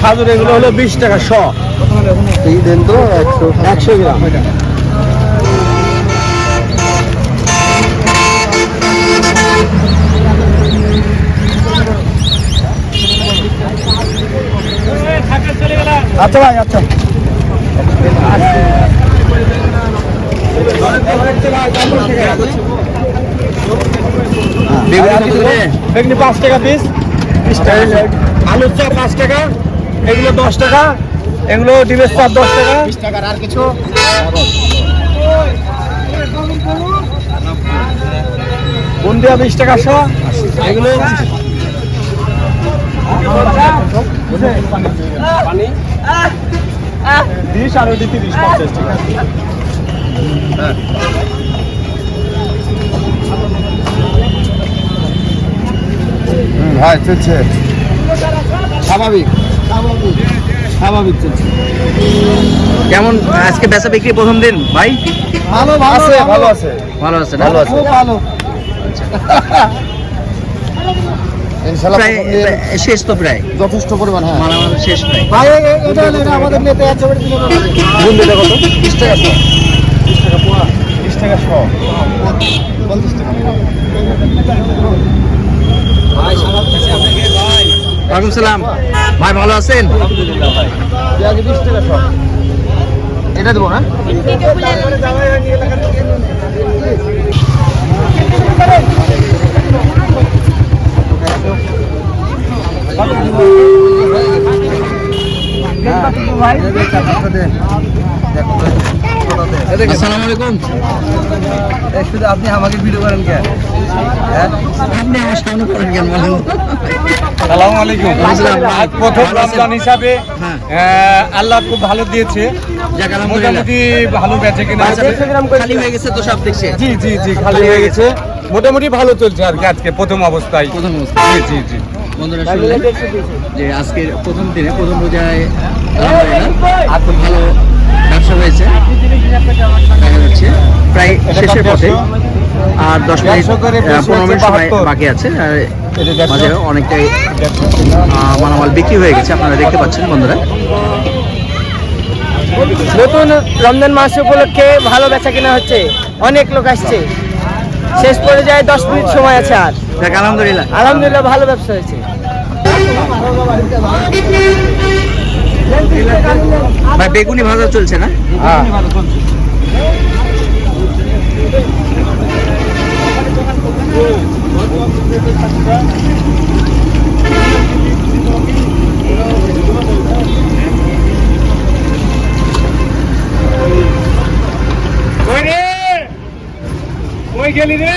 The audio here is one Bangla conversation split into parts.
খাজুর এগুলো হলো বিশ টাকা শ। এই দেন তো একশো একশো গ্রাম। আচ্ছা ভাই আচ্ছা। বেগুনি পাঁচ টাকা পিস বিশ টাকা আলুর চপ পাঁচ টাকা এগুলো দশ টাকা এগুলো ডিমের চপ দশ টাকা। বিশ টাকার আর কিছু? বুন্দিয়া বিশ টাকা শো এগুলো পানি বিশ আর ওটি তিরিশ পঞ্চাশ টাকা। হ্যাঁ চলছে। স্বাভাবিক। স্বাভাবিক চলছে। কেমন আজকে বেচা বিক্রি প্রথম দিন? ভাই? ভালো আছে ভালো। আছে। ভালো আছে ভালো আছে খুব ভালো প্রথম দিন প্রায় শেষ তো প্রায়। যথেষ্ট পরিমাণ হ্যাঁ। মালামাল শেষ প্রায় ভাই এ- এ- এটা এটা আমাদের নেতা আছে বুন্দিটা কত? বিশ টাকা বিশ টাকা পোয়া বিশ টাকা শো পঞ্চাশ টাকা। ওয়ালাইকুম সালাম। ভাই ভালো আছেন? এটা দেবো না আসসালামু আলাইকুম। শুধু আপনি আমাকে ভিডিও করেন কে? আপনি আমার সামনে করেন কেন বলেন সালামু আলাইকুম আজ প্রথম রমজান হিসাবে হ্যাঁ। আল্লাহ খুব ভালো দিয়েছে। মোটামুটি ভালো বেঁচে কিনা আচ্ছা, খালি হয়ে গেছে তো সব দেখছে জি জি জি খালি হয়ে গেছে। মোটামুটি ভালো চলছে আর কি আজকে প্রথম অবস্থায়। প্রথম অবস্থা জি জি জি। বন্ধুরা শুনলেন যে আজকের প্রথম দিনে প্রথম রোজায় আলহামদুলিল্লাহ আর খুব ভালো ব্যবসা হয়েছে। দেখা যাচ্ছে। প্রায় শেষের পথে। আর দশ মিনিট পনেরো মিনিট সময় বাকি আছে। মাঝে অনেকটাই মালামাল বিক্রি হয়ে গেছে। আপনারা দেখতে পাচ্ছেন বন্ধুরা। নতুন রমজান মাস উপলক্ষে ভালো বেচা কেনা হচ্ছে। অনেক লোক আসছে। শেষ পর্যায়ে দশ মিনিট সময় আছে আর। দেখ আলহামদুলিল্লাহ। আলহামদুলিল্লাহ ভালো ব্যবসা হয়েছে। ভাই বেগুনি ভাজা চলছে না? হ্যাঁ। কই রে? কই গেলি রে?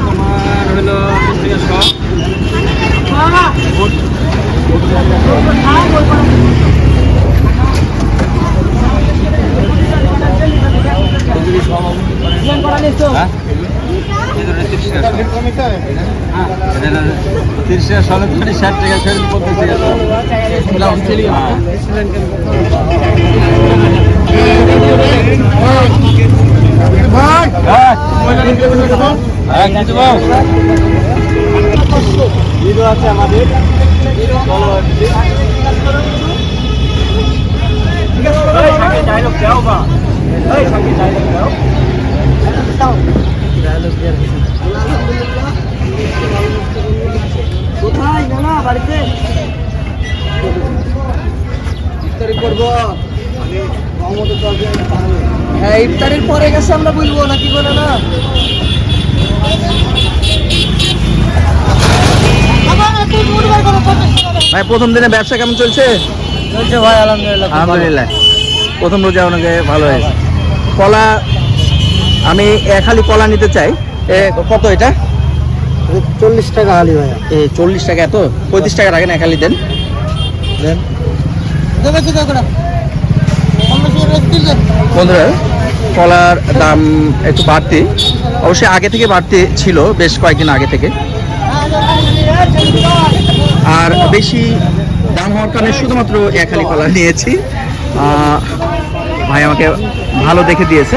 তোমার হলো সব তিরিশ টাকা সলে ষাট টাকা ছেড়ে পঞ্চাশ টাকা আছে আমাদের। হ্যাঁ ইফতারের পরে গেছে আমরা বলব নাকি বলে না? ভাই প্রথম দিনে ব্যবসা কেমন চলছে? চলছে ভাই আলহামদুলিল্লাহ আলহামদুলিল্লাহ। প্রথম রোজা ওনাকে ভালো হয়েছে। কলা আমি এক হালি কলা নিতে চাই। এ, কত এটা? চল্লিশ টাকা হালি ভাইয়া। এ চল্লিশ টাকা এত? পঁয়ত্রিশ টাকা রাখেন এক হালি দেন। দেন। বন্ধুরা কলার দাম একটু বাড়তি। অবশ্যই আগে থেকে বাড়তি ছিল বেশ কয়েকদিন আগে থেকে। আর বেশি দাম হওয়ার কারণে শুধুমাত্র এক হালি কলা নিয়েছি। ভাই আমাকে ভালো দেখে দিয়েছে।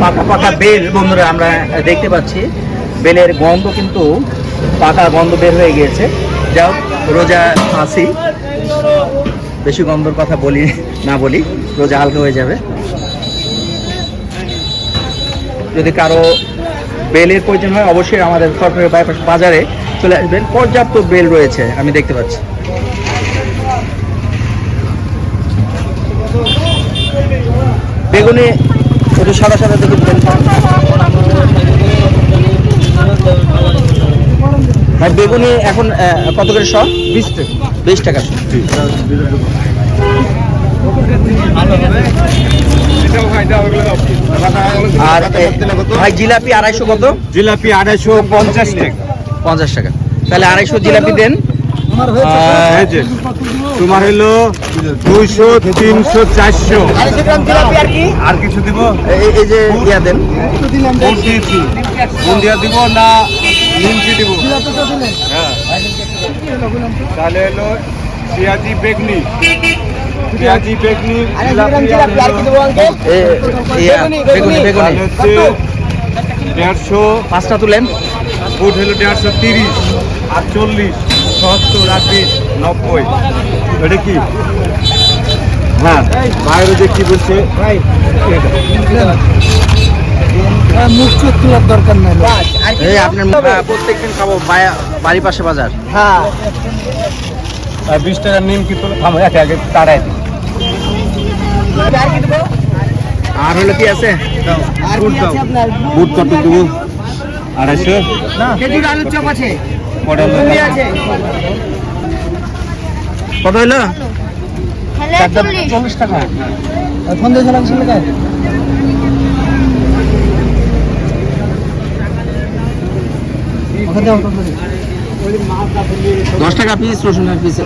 পাকা পাকা বেল, বন্ধুরা, আমরা দেখতে পাচ্ছি। বেলের গন্ধ কিন্তু পাকা গন্ধ বের হয়ে গিয়েছে। যাও রোজা আসি বেশি গন্ধর কথা বলি, না বলি, রোজা হালকা হয়ে যাবে। যদি কারও বেলের প্রয়োজন হয়, অবশ্যই আমাদের সরকারি বাইপাস বাজারে চলে আসবেন। পর্যাপ্ত বেল রয়েছে, আমি দেখতে পাচ্ছি। বেগুনি একটু সাদা সাদা দেখুন ভাই বেগুনি এখন কত করে শ? বিশ টাকা। বিশ টাকা। আর ভাই জিলাপি আড়াইশো কত? জিলাপি আড়াইশো পঞ্চাশ টাকা। পঞ্চাশ টাকা। তাহলে আড়াইশো জিলাপি দেন। তোমার হলো দুইশো তিনশো চারশো। আর কিছু দিব? এই- এই যে ইয়া দেন। দিব না নিমকি দিব? হ্যাঁ। তাহলে হলো পেঁয়াজি বেগনি। পেঁয়াজি বেগনি জিলাপি আর হলো- এ, বেগুনি বেগুনি হচ্ছে দেড়শো। পাঁচটা তুলেন। ফুট হলো দেড়শো তিরিশ। আটচল্লিশ সত্তর আশি নব্বই। এটা কি? হ্যাঁ বাইরে যে কি বলছে? এই আপনার প্রত্যেকদিন খাব বাড়ির পাশে বাজার। হ্যাঁ। বিশ টাকার নিম কি থামো একে আগে। আর হলো কি আছে? বুট কত দেবো। আড়াইশো? খেজুর আলুর চপ আছে। কত হইল? চল্লিশ। টাকা। ফোন দশ টাকা পিস রসুনের পিস